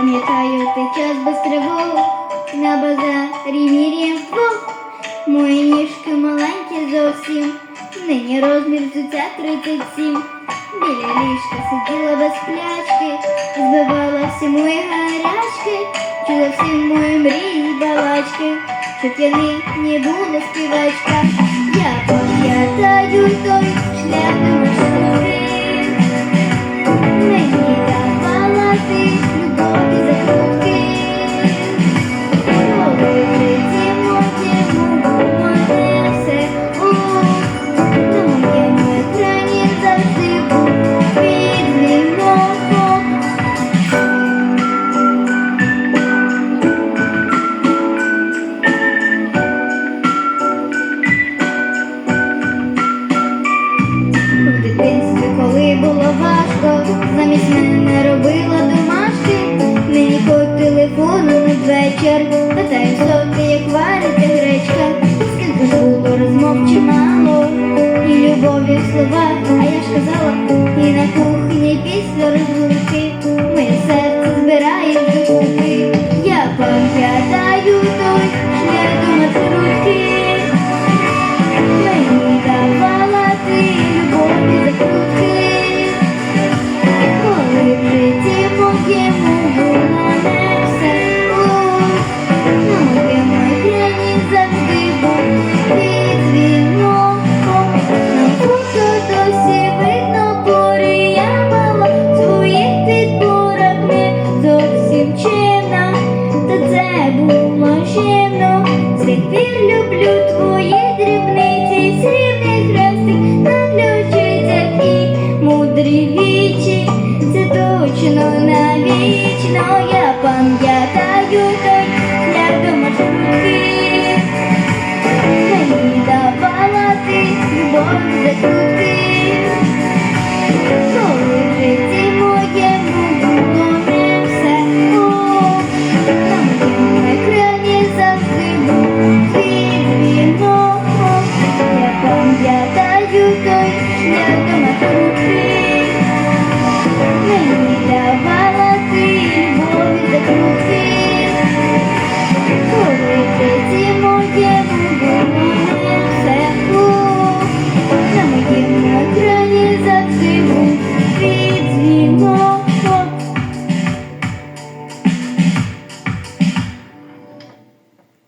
Пам'ятаю, ти час без тривог на базарі міряєм вдвох. Мої ніжки маленькі зовсім, нині розмір взуття 37. Біля ліжка сиділа без плячки, збивала всі мої гарячки, чула всі мої мрії балачки, щоб я нині була співачка. Я пам'ятаю той. quiero you